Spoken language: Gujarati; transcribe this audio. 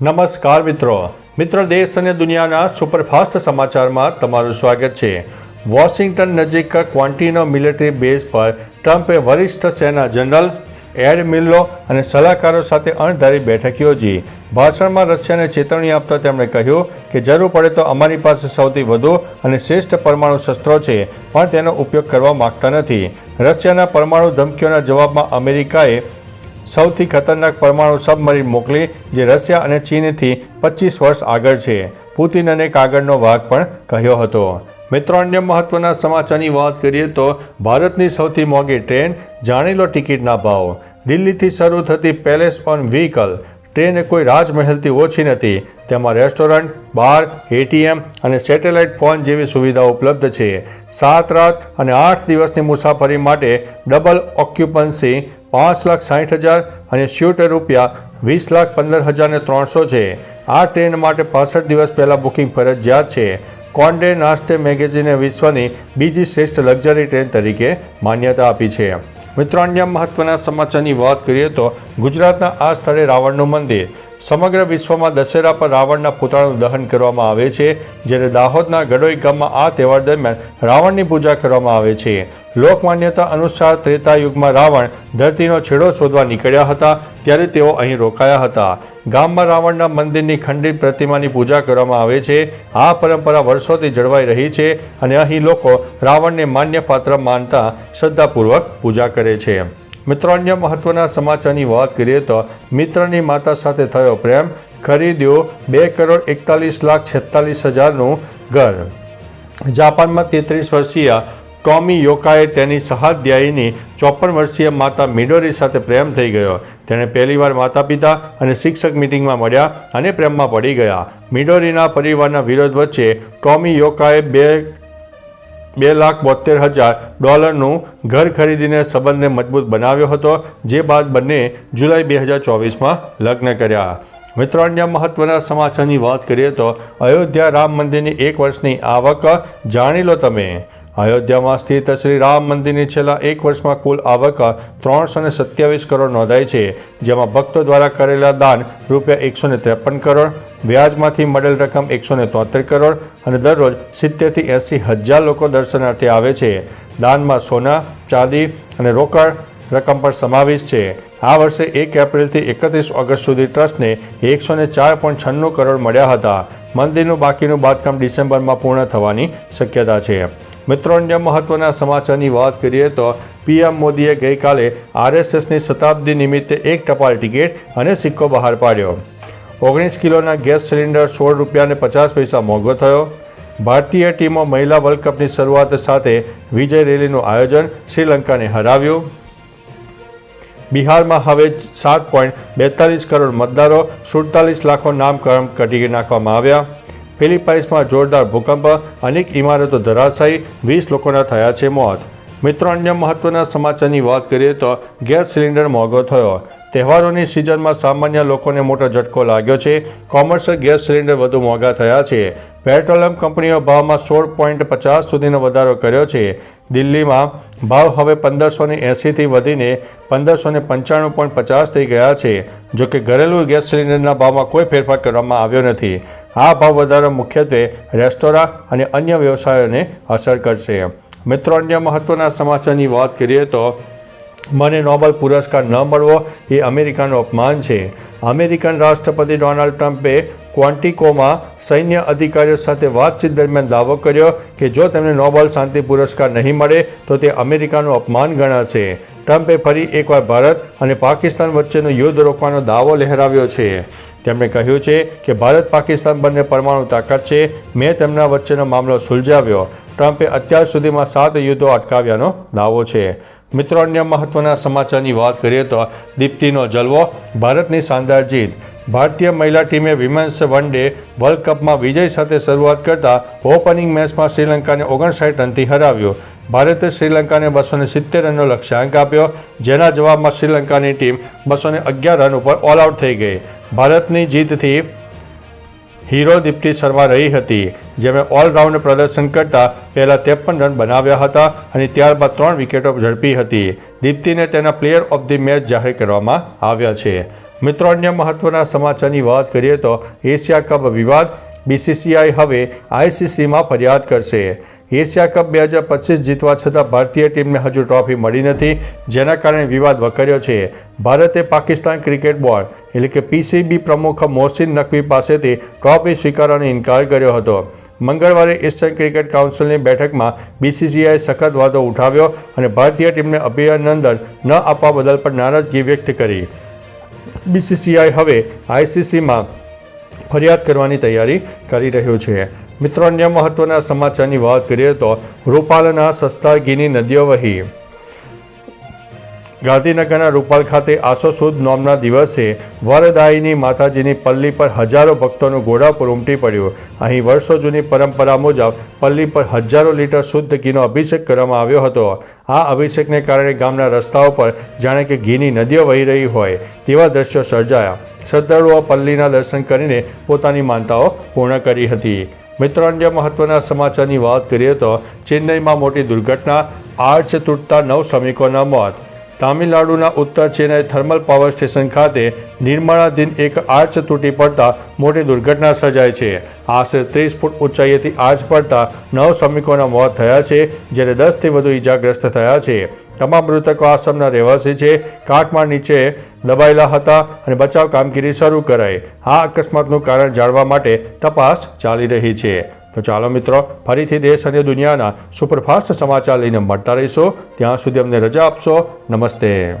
નમસ્કાર મિત્રો. મિત્રો દેશ અને દુનિયાના સુપરફાસ્ટ સમાચારમાં તમારું સ્વાગત છે. વોશિંગ્ટન નજીક ક્વાન્ટિનો મિલિટરી બેઝ પર ટ્રમ્પે વરિષ્ઠ સેના જનરલ એડ મિલ્લો અને સલાહકારો સાથે અણધારી બેઠક યોજી. ભાષણમાં રશિયાને ચેતવણી આપતા તેમણે કહ્યું કે જરૂર પડે તો અમારી પાસે સૌથી વધુ અને શ્રેષ્ઠ પરમાણુ શસ્ત્રો છે, પણ તેનો ઉપયોગ કરવા માગતા નથી. રશિયાના પરમાણુ ધમકીઓના જવાબમાં અમેરિકાએ સૌથી ખતરનાક પરમાણુ સબમરીન મોકલી, જે રશિયા અને ચીનથી પચીસ વર્ષ આગળ છે. પુતિન અને કાગળનો વાઘ પણ કહ્યો હતો. મિત્રો, અન્ય મહત્વના સમાચારની વાત કરીએ તો ભારતની સૌથી મોંઘી ટ્રેન જાણી લો ટિકિટના ભાવ. દિલ્હીથી શરૂ થતી પેલેસ ઓન વ્હીકલ ટ્રેન કોઈ રાજમહેલથી ઓછી નથી. તેમાં રેસ્ટોરન્ટ, બાર, એટીએમ અને સેટેલાઇટ ફોન જેવી સુવિધાઓ ઉપલબ્ધ છે. સાત રાત અને આઠ દિવસની મુસાફરી માટે ડબલ ઓક્યુપન્સી પાંચ લાખ સાઠ હજાર અને સ્યુટ રૂપિયા વીસ લાખ પંદર હજાર ને ત્રણસો છે. આ ટ્રેન માટે પાસઠ દિવસ પહેલાં બુકિંગ ફરજિયાત છે. કોન્ડે નાસ્ટે મેગેઝિને વિશ્વની બીજી શ્રેષ્ઠ લક્ઝરી ટ્રેન તરીકે માન્યતા આપી છે. મિત્રો, અન્ય મહત્ત્વના સમાચારની વાત કરીએ તો ગુજરાતના આ સ્થળે રાવણનું મંદિર. સમગ્ર વિશ્વમાં દશેરા પર રાવણના પુતળાનું દહન કરવામાં આવે છે, જ્યારે દાહોદના ગડોઈ ગામમાં આ તહેવાર દરમિયાન રાવણની પૂજા કરવામાં આવે છે. લોકમાન્યતા અનુસાર ત્રેતા યુગમાં રાવણ ધરતીનો છેડો શોધવા નીકળ્યા હતા, ત્યારે તેઓ અહીં રોકાયા હતા. ગામમાં રાવણના મંદિરની ખંડિત પ્રતિમાની પૂજા કરવામાં આવે છે. આ પરંપરા વર્ષોથી જળવાઈ રહી છે અને અહીં લોકો રાવણને માન્ય પાત્ર માનતા શ્રદ્ધાપૂર્વક પૂજા કરે છે. મિત્રો, અન્ય મહત્વના સમાચારની વાત કરીએ તો મિત્રની માતા સાથે થયો પ્રેમ. ખરીદ્યો બે કરોડ એકતાલીસ લાખ છેતાલીસ હજારનું ઘર. જાપાનમાં તેત્રીસ વર્ષીય ટોમી યોકાએ તેની સહાધ્યાયીની ચોપન વર્ષીય માતા મિડોરી સાથે પ્રેમ થઈ ગયો. તેણે પહેલીવાર માતા પિતા અને શિક્ષક મિટિંગમાં મળ્યા અને પ્રેમમાં પડી ગયા. મિડોરીના પરિવારના વિરોધ વચ્ચે ટોમી યોકાએ બે બે લાખ બોતેર હજાર ડોલરનું ઘર ખરીદીને સંબંધને મજબૂત બનાવ્યો હતો, જે બાદ બંને જુલાઈ બે હજાર ચોવીસમાં લગ્ન કર્યા. મિત્રો, અન્ય મહત્વના સમાચારની વાત કરીએ તો અયોધ્યા રામ મંદિરની એક વર્ષની આવક જાણી લો તમે. અયોધ્યામાં સ્થિત શ્રી રામ મંદિરની છેલ્લા એક વર્ષમાં કુલ આવક ત્રણસો ને સત્યાવીસ કરોડ નોંધાઈ છે, જેમાં ભક્તો દ્વારા કરેલા દાન રૂપિયા એકસો ને ત્રેપન કરોડ, વ્યાજમાંથી મળેલ રકમ એકસો ને તોતેર કરોડ અને દરરોજ સિત્તેરથી એંસી હજાર લોકો દર્શનાર્થે આવે છે. દાનમાં સોના, ચાંદી અને રોકડ રકમ પણ સમાવેશ છે. આ વર્ષે એક એપ્રિલથી એકત્રીસ ઓગસ્ટ સુધી ટ્રસ્ટને એકસો ને ચાર પોઈન્ટ છન્નું કરોડ મળ્યા હતા. મંદિરનું બાકીનું બાંધકામ ડિસેમ્બરમાં પૂર્ણ થવાની શક્યતા છે. મિત્રો, અન્ય મહત્વના સમાચારની વાત કરીએ તો પીએમ મોદીએ ગઈકાલે આરએસએસની શતાબ્દી નિમિત્તે એક ટપાલ ટિકિટ અને સિક્કો બહાર પાડ્યો. ઓગણીસ કિલોના ગેસ સિલિન્ડર સોળ રૂપિયાને પચાસ પૈસા મોંઘો થયો. ભારતીય ટીમો મહિલા વર્લ્ડ કપની શરૂઆત સાથે વિજય રેલીનું આયોજન શ્રીલંકાને હરાવ્યું. બિહારમાં હવે સાત પોઈન્ટ બેતાલીસ કરોડ મતદારો સુડતાલીસ લાખો નામકરણ કાઢી નાખવામાં આવ્યા. ફિલિપાઇન્સમાં જોરદાર ભૂકંપ અનેક ઇમારતો ધરાશાયી વીસ લોકોના થયા છે મોત. મિત્રો, અન્ય મહત્વના સમાચારની વાત કરીએ તો ગેસ સિલિન્ડર મોંઘો થયો. તહેવારોની સિઝનમાં સામાન્ય લોકોને મોટો ઝટકો લાગ્યો છે. કોમર્શિયલ ગેસ સિલિન્ડર વધુ મોંઘા થયા છે. પેટ્રોલિયમ કંપનીઓ ભાવમાં સોળ પોઈન્ટ પચાસ સુધીનો વધારો કર્યો છે. દિલ્હીમાં ભાવ હવે પંદરસો ને એંસીથી વધીને પંદરસો ને પંચાણું પોઈન્ટ પચાસ થઈ ગયા છે. જોકે ઘરેલું ગેસ સિલિન્ડરના ભાવમાં કોઈ ફેરફાર કરવામાં આવ્યો નથી. આ ભાવ વધારો મુખ્યત્વે રેસ્ટોરાં અને અન્ય વ્યવસાયોને અસર કરશે. મિત્રો, અન્ય મહત્વના સમાચારની વાત કરીએ તો મને નોબલ પુરસ્કાર ન મળવો એ અમેરિકાનું અપમાન છે. અમેરિકન રાષ્ટ્રપતિ ડોનાલ્ડ ટ્રમ્પે ક્વોન્ટિકોમાં સૈન્ય અધિકારીઓ સાથે વાતચીત દરમિયાન દાવો કર્યો કે જો તેમને નોબલ શાંતિ પુરસ્કાર નહીં મળે, તો તે અમેરિકાનું અપમાન ગણાશે. ટ્રમ્પે ફરી એકવાર ભારત અને પાકિસ્તાન વચ્ચેનું યુદ્ધ રોકવાનો દાવો લહેરાવ્યો છે. તેમણે કહ્યું છે કે ભારત પાકિસ્તાન બંને પરમાણુ તાકાત છે. મેં તેમના વચ્ચેનો મામલો સુલઝાવ્યો. ટ્રમ્પે અત્યાર સુધીમાં સાત યુદ્ધો અટકાવ્યાનો દાવો છે. મિત્રો, અન્ય મહત્વના સમાચારની વાત કરીએ તો દીપ્તિનો જલવો, ભારતની શાનદાર જીત, ભારતીય મહિલા ટીમે વિમેન્સ વન ડે વર્લ્ડ કપમાં વિજય સાથે શરૂઆત કરતા ઓપનિંગ મેચમાં શ્રીલંકાને ઓગણસાઠ રનથી હરાવ્યું. ભારતે શ્રીલંકાને બસો સિત્તેર રનનો લક્ષ્યાંક આપ્યો, જેના જવાબમાં શ્રીલંકાની ટીમ બસો અગિયાર રન ઉપર ઓલ આઉટ થઈ ગઈ. ભારતની જીતથી હીરો દીપ્તિ શર્મા રહી હતી, જેમણે ઓલરાઉન્ડ પ્રદર્શન કરતા પહેલાં ત્રેપન રન બનાવ્યા હતા અને ત્યારબાદ ત્રણ વિકેટો ઝડપી હતી. દીપ્તિને તેના પ્લેયર ઓફ ધી મેચ જાહેર કરવામાં આવ્યા છે. મિત્રો, અન્ય મહત્વના સમાચારની વાત કરીએ તો એશિયા કપ વિવાદ બીસીસીઆઈ હવે આઈસીસીમાં ફરિયાદ કરશે. એશિયા કપ બે હજાર પચીસ જીતવા છતાં ભારતીય ટીમને હજુ ટ્રોફી મળી નથી, જેના કારણે વિવાદ વકર્યો છે. ભારતે પાકિસ્તાન ક્રિકેટ બોર્ડ, એટલે કે પીસીબી પ્રમુખ મોહસિન નકવી પાસેથી ટ્રોફી સ્વીકારવાનો ઇનકાર કર્યો હતો. મંગળવારે એશિયન ક્રિકેટ કાઉન્સિલની બેઠકમાં બીસીસીઆઈએ સખત વાદો ઉઠાવ્યો અને ભારતીય ટીમને અભિનંદન ન આપવા બદલ પણ નારાજગી વ્યક્ત કરી. બીસીસીઆઈ હવે આઈસીસીમાં ફરિયાદ કરવાની તૈયારી કરી રહ્યું છે. મિત્રો, અન્ય મહત્વના સમાચારની વાત કરીએ તો રૂપાલના સસ્તા ઘીની નદીઓ વહી. ગાંધીનગરના રૂપાલ ખાતે આસો સુદ નોમના દિવસે વરદાયીની માતાજીની પલ્લી પર હજારો ભક્તોનું ઘોડાપુર ઉમટી પડ્યું. અહીં વર્ષો જૂની પરંપરા મુજબ પલ્લી પર હજારો લીટર શુદ્ધ ઘીનો અભિષેક કરવામાં આવ્યો હતો. આ અભિષેકને કારણે ગામના રસ્તાઓ પર જાણે કે ઘીની નદીઓ વહી રહી હોય તેવા દ્રશ્યો સર્જાયા. શ્રદ્ધાળુઓ પલ્લીના દર્શન કરીને પોતાની માનતાઓ પૂર્ણ કરી હતી. મિત્રો અન્ય મહત્વના સમાચારની વાત કરીએ તો ચેન્નઈમાં મોટી દુર્ઘટના આર્ચ તૂટતા નવ શ્રમિકોના મોત. તામિલનાડુના ઉત્તર ચેન્નઈ થર્મલ પાવર સ્ટેશન ખાતે નિર્માણાધીન એક આર્ચ તૂટી પડતા મોટી દુર્ઘટના સર્જાઈ છે. આશરે ત્રીસ ફૂટ ઊંચાઈએથી આર્ચ પડતા નવ શ્રમિકોના મોત થયા છે, જ્યારે દસથી વધુ ઈજાગ્રસ્ત થયા છે. તમામ મૃતકો આસામના રહેવાસી છે. કાટમાળ નીચે દબાયેલા હતા અને બચાવ કામગીરી શરૂ કરાઈ. આ અકસ્માતનું કારણ જાણવા માટે તપાસ ચાલી રહી છે. તો ચાલો મિત્રો, ફરીથી દેશ અને દુનિયાના સુપરફાસ્ટ સમાચાર લઈને મળતા રહીશું. ત્યાં સુધી અમને રજા આપશો. નમસ્તે.